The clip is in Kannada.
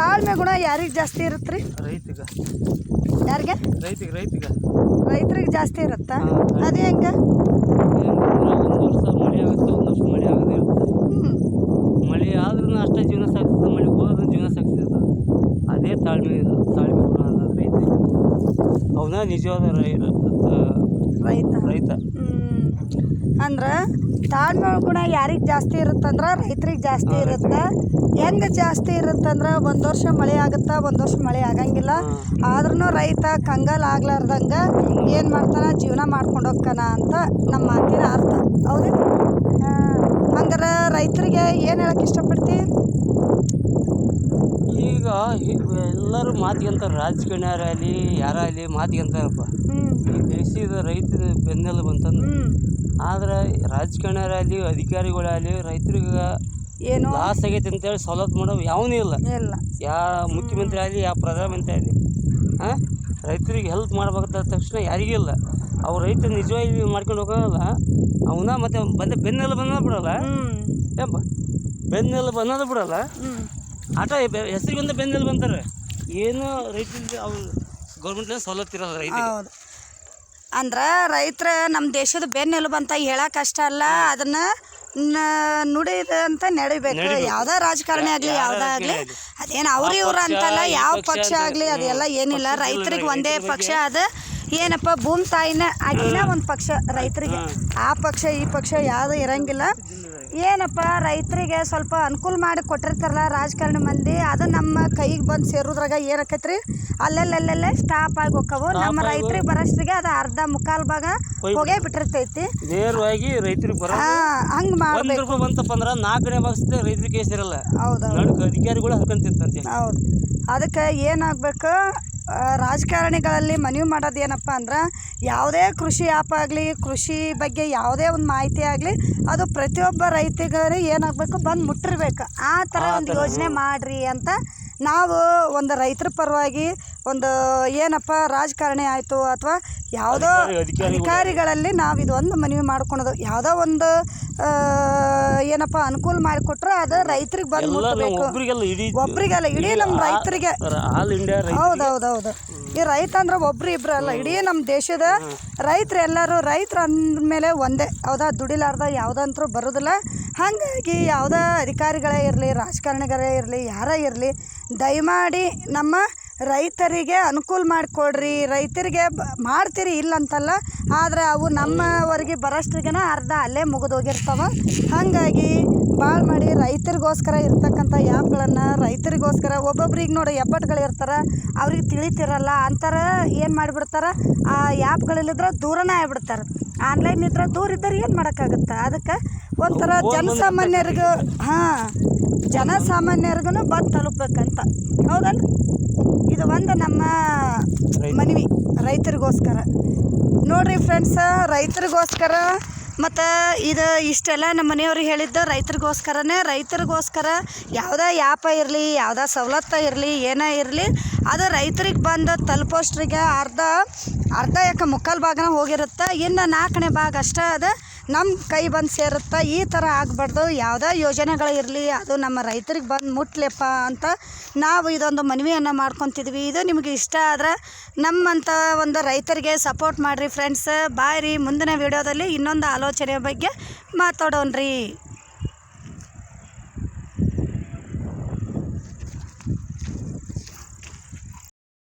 ತಾಳ್ಮೆ ಗುಣ ಯಾರಿಗೆ ಜಾಸ್ತಿ ಇರುತ್ತೆ ರೀ ರೈತಿಗ. ಯಾರಿಗೆ? ರೈತಿಗೆ ರೈತಿಗೆ. ರೈತರಿಗೆ ಜಾಸ್ತಿ ಇರುತ್ತಾ. ಅದು ಹೆಂಗೆ? ಒಂದು ವರ್ಷ ಮಳೆ ಆಗುತ್ತೆ ಒಂದು ವರ್ಷ ಮಳೆ ಆಗದೇ ಇರುತ್ತೆ. ಹ್ಞೂ ಮಳೆ ಆದ್ರೂ ಅಷ್ಟೇ ಜೀವನ ಸಾಕ್ತದೆ ಮಳೆ ಹೋದ್ರೂ ಜೀವನ ಸಾಕ್ತಿರ್ತದೆ ಅದೇ ತಾಳ್ಮೆ ಇದು ತಾಳ್ಮೆ ಗುಣ ಅನ್ನೋದು ರೈತ ಅವನ ನಿಜವಾದ ರೈ ರೈತ. ರೈತ. ಅಂದ್ರೆ ತಾಳ್ಮೆ ಗುಣ ಯಾರಿಗೆ ಜಾಸ್ತಿ ಇರುತ್ತಂದ್ರೆ ರೈತರಿಗೆ ಜಾಸ್ತಿ ಇರುತ್ತೆ. ಹೆಂಗೆ ಜಾಸ್ತಿ ಇರುತ್ತಂದ್ರೆ ಒಂದು ವರ್ಷ ಮಳೆ ಆಗುತ್ತೆ ಒಂದು ವರ್ಷ ಮಳೆ ಆಗಂಗಿಲ್ಲ. ಆದ್ರೂ ರೈತ ಕಂಗಾಲ ಆಗ್ಲಾರ್ದಂಗೆ ಏನು ಮಾಡ್ತಾನೆ ಜೀವನ ಮಾಡ್ಕೊಂಡು ಹೋಗ್ತಾನ ಅಂತ ನಮ್ಮ ಮಾತಿನ ಅರ್ಥ. ಹೌದು ಹಂಗಾರೆ ರೈತರಿಗೆ ಏನು ಹೇಳಕ್ಕೆ ಇಷ್ಟಪಡ್ತಿ? ಈಗ ಎಲ್ಲರೂ ಮಾತಿಗೆ ಅಂತಾರೆ ರಾಜಕಾರಣಿಯರಾಗಲಿ ಯಾರಾಗಲಿ ಮಾತಿಗಂತಾರಪ್ಪ. ಹ್ಞೂ ದೇಶದ ರೈತರ ಬೆನ್ನೆಲುಬು ಹ್ಞೂ ಆದ್ರೆ ರಾಜಕಾರಣಿಯರಾಗಲಿ ಅಧಿಕಾರಿಗಳಾಗಲಿ ರೈತರಿಗೆ ಏನು ಲಾಸ್ ಆಗೈತೆ ಅಂತೇಳಿ ಸವಲತ್ತು ಮಾಡೋ ಯಾವನೂ ಇಲ್ಲ. ಇಲ್ಲ. ಯಾ ಮುಖ್ಯಮಂತ್ರಿ ಆಗಲಿ ಯಾವ ಪ್ರಧಾನಮಂತ್ರಿ ಆಗಲಿ ಹಾಂ ರೈತರಿಗೆ ಹೆಲ್ಪ್ ಮಾಡ್ಬೇಕಂತ ತಕ್ಷಣ ಯಾರಿಗೂ ಇಲ್ಲ. ಅವ್ರು ರೈತ ನಿಜವಾಗಿ ಮಾಡ್ಕೊಂಡು ಹೋಗೋಲ್ಲ. ಅವನ ಮತ್ತೆ ಬಂದ ಬೆನ್ನೆಲ್ಲ ಬಂದ ಬಿಡಲ್ಲ. ಏಪ್ಪ ಬೆನ್ನೆಲ್ಲ ಬಂದ ಬಿಡಲ್ಲ. ಆಟ ಹೆಸರಿಗೆ ಬಂದ ಬೆನ್ನೆಲ್ಲ ಬಂತಾರೆ ಏನು ರೈತರಿಗೆ ಅವ್ರು ಗೌರ್ಮೆಂಟ್ನ ಸವಲತ್ತು ಇರಲ್ಲ ರೈತರಿಗೆ. ಹೌದು. ಅಂದ್ರೆ ರೈತರ ನಮ್ಮ ದೇಶದ ಬೆನ್ನೆಲುಬು ಅಂತ ಹೇಳಕ್ ಅಷ್ಟ ಅಲ್ಲ ಅದನ್ನ ನುಡಿದಂತ ನಡಿಬೇಕು. ಯಾವ್ದೇ ರಾಜಕಾರಣಿ ಆಗ್ಲಿ ಯಾವ್ದೇ ಆಗ್ಲಿ. ಅದೇನು ಅವ್ರ ಇವ್ರ ಅಂತಲ್ಲ ಯಾವ ಪಕ್ಷ ಆಗ್ಲಿ ಅದೆಲ್ಲ ಏನಿಲ್ಲ. ರೈತರಿಗೆ ಒಂದೇ ಪಕ್ಷ ಅದ ಏನಪ್ಪ ಭೂಮಿ ತಾಯಿನ ಆಗಿನ ಒಂದು ಪಕ್ಷ ರೈತರಿಗೆ. ಆ ಪಕ್ಷ ಈ ಪಕ್ಷ ಯಾವುದು ಇರಂಗಿಲ್ಲ. ಏನಪ್ಪ ರೈತರಿಗೆ ಸ್ವಲ್ಪ ಅನುಕೂಲ ಮಾಡಿ ಕೊಟ್ಟಿರ್ತಾರಲ್ಲ ರಾಜಕಾರಣಿ ಮಂದಿ ಅದು ನಮ್ಮ ಕೈಗೆ ಬಂದು ಸೇರೋದ್ರಾಗ ಏನಾಕೈತ್ರಿ? ಅಲ್ಲೆಲ್ಲಲ್ಲೇ ಸ್ಟಾಪ್ ಆಗಿ ಹೋಕ್ಕವು. ನಮ್ಮ ರೈತರಿಗೆ ಬರೋಷ್ಟಿಗೆ ಅದು ಅರ್ಧ ಮುಕ್ಕಾಲು ಭಾಗ ಹೋಗೇ ಬಿಟ್ಟಿರ್ತೈತಿ. ನೇರವಾಗಿ ರೈತರಿಗೆ ಬರೋ ಹಂಗೆ ರೂಪಾಯಿ ಬಂತಪ್ಪ ಅಂದ್ರೆ ನಾಲ್ಕನೇ ಭಾಗದ ರೈತರಿಗೆ ಕೇಸ್ ಹೌದು ಅಧಿಕಾರಿಗಳು ಹರ್ಕೊಂತಿರ್ತಂತೆ ಹೌದು. ಅದಕ್ಕೆ ಏನಾಗಬೇಕು? ರಾಜಕಾರಣಿಗಳಲ್ಲಿ ಮನವಿ ಮಾಡೋದು ಏನಪ್ಪ ಅಂದ್ರೆ ಯಾವುದೇ ಕೃಷಿ ಆ್ಯಪ್ ಆಗಲಿ ಕೃಷಿ ಬಗ್ಗೆ ಯಾವುದೇ ಒಂದು ಮಾಹಿತಿ ಆಗಲಿ ಅದು ಪ್ರತಿಯೊಬ್ಬ ರೈತಗರಿಗೆ ಏನಾಗಬೇಕು? ಬಂದು ಮುಟ್ಟಿರ್ಬೇಕು. ಆ ಥರ ಒಂದು ಯೋಜನೆ ಮಾಡಿರಿ ಅಂತ ನಾವು ಒಂದು ರೈತರ ಪರವಾಗಿ ಒಂದು ಏನಪ್ಪ ರಾಜಕಾರಣಿ ಆಯಿತು ಅಥವಾ ಯಾವುದೋ ಅಧಿಕಾರಿಗಳಲ್ಲಿ ನಾವು ಇದು ಒಂದು ಮನವಿ ಮಾಡ್ಕೊಳೋದು. ಯಾವುದೋ ಒಂದು ಏನಪ್ಪ ಅನುಕೂಲ ಮಾಡಿಕೊಟ್ರೆ ಅದು ರೈತರಿಗೆ ಬಂದು ಮುಟ್ಟಬೇಕು ಒಬ್ರಿಗೆಲ್ಲ ಇಡೀ ನಮ್ಮ ರೈತರಿಗೆ. ಇಂಡಿಯಾ ರೈತ ಹೌದೌದೌದು. ಈ ರೈತ ಅಂದ್ರೆ ಒಬ್ರು ಇಬ್ರು ಅಲ್ಲ ಇಡೀ ನಮ್ಮ ದೇಶದ ರೈತರು ಎಲ್ಲರೂ ರೈತರು ಅಂದಮೇಲೆ ಒಂದೇ. ಹೌದಾ? ದುಡಿಲಾರ್ದ ಯಾವುದಂತರೂ ಬರೋದಿಲ್ಲ. ಹಾಗಾಗಿ ಯಾವುದೇ ಅಧಿಕಾರಿಗಳೇ ಇರಲಿ ರಾಜಕಾರಣಿಗಳೇ ಇರಲಿ ಯಾರೇ ಇರಲಿ ದಯಮಾಡಿ ನಮ್ಮ ರೈತರಿಗೆ ಅನುಕೂಲ ಮಾಡಿಕೊಡ್ರಿ ರೈತರಿಗೆ ಮಾಡ್ತೀರಿ ಇಲ್ಲ ಅಂತಲ್ಲ ಆದರೆ ಅವು ನಮ್ಮವರೆಗೆ ಬರೋಷ್ಟ್ರಿಗೆನ ಅರ್ಧ ಅಲ್ಲೇ ಮುಗಿದೋಗಿರ್ತಾವ ಹಾಗಾಗಿ ಭಾಳ ಮಾಡಿ ರೈತರಿಗೋಸ್ಕರ ಇರ್ತಕ್ಕಂಥ ಆ್ಯಪ್ಗಳನ್ನು ರೈತರಿಗೋಸ್ಕರ ಒಬ್ಬೊಬ್ರಿಗೆ ನೋಡಿ ಎಬ್ಬಟ್ಗಳು ಇರ್ತಾರೆ ಅವ್ರಿಗೆ ತಿಳಿತಿರಲ್ಲ ಅಂತಾರ ಏನು ಮಾಡಿಬಿಡ್ತಾರೆ ಆ ಆ್ಯಪ್ಗಳಿಲ್ಲಿದ್ರೆ ದೂರನೇ ಆಗ್ಬಿಡ್ತಾರೆ. ಆನ್ಲೈನ್ ಇದ್ರೆ ದೂರ ಇದ್ದರೆ ಏನು ಮಾಡೋಕ್ಕಾಗುತ್ತೆ? ಅದಕ್ಕೆ ಒಂಥರ ಜನಸಾಮಾನ್ಯರಿಗೂ ಹಾಂ ಜನಸಾಮಾನ್ಯರಿಗೂ ಬಂದು ತಲುಪಬೇಕಂತ. ಹೌದಲ್ರಿ ಇದು ಒಂದು ನಮ್ಮ ಮನವಿ ರೈತರಿಗೋಸ್ಕರ. ನೋಡ್ರಿ ಫ್ರೆಂಡ್ಸ ರೈತರಿಗೋಸ್ಕರ ಮತ್ತು ಇದು ಇಷ್ಟೆಲ್ಲ ನಮ್ಮ ಮನೆಯವ್ರಿಗೆ ಹೇಳಿದ್ದು ರೈತರಿಗೋಸ್ಕರನೇ, ರೈತರಿಗೋಸ್ಕರ ಯಾವುದೇ ಯಾಪ ಇರಲಿ, ಯಾವುದೇ ಸವಲತ್ತು ಇರಲಿ, ಏನೇ ಇರಲಿ, ಅದು ರೈತರಿಗೆ ಬಂದು ತಲುಪೋಷ್ಟ್ರಿಗೆ ಅರ್ಧ ಅರ್ಧ ಯಾಕೆ ಮುಕ್ಕಾಲು ಭಾಗನ ಹೋಗಿರುತ್ತೆ, ಇನ್ನು ನಾಲ್ಕನೇ ಭಾಗ ಅಷ್ಟೇ ಅದು ನಮ್ಮ ಕೈ ಬಂದು ಸೇರುತ್ತೆ ಈ ಥರ ಆಗಬಾರ್ದು. ಯಾವುದೇ ಯೋಜನೆಗಳಿರಲಿ ಅದು ನಮ್ಮ ರೈತರಿಗೆ ಬಂದು ಮುಟ್ಲೆಪ್ಪ ಅಂತ ನಾವು ಇದೊಂದು ಮನವಿಯನ್ನು ಮಾಡ್ಕೊತಿದ್ವಿ. ಇದು ನಿಮಗೆ ಇಷ್ಟ ಆದ್ರೆ ನಮ್ಮಂಥ ಒಂದು ರೈತರಿಗೆ ಸಪೋರ್ಟ್ ಮಾಡಿರಿ ಫ್ರೆಂಡ್ಸ್ ಬಾಯ್ರಿ, ಮುಂದಿನ ವಿಡಿಯೋದಲ್ಲಿ ಇನ್ನೊಂದು ಆಲೋಚನೆ ಬಗ್ಗೆ ಮಾತಾಡೋಣ್ರಿ.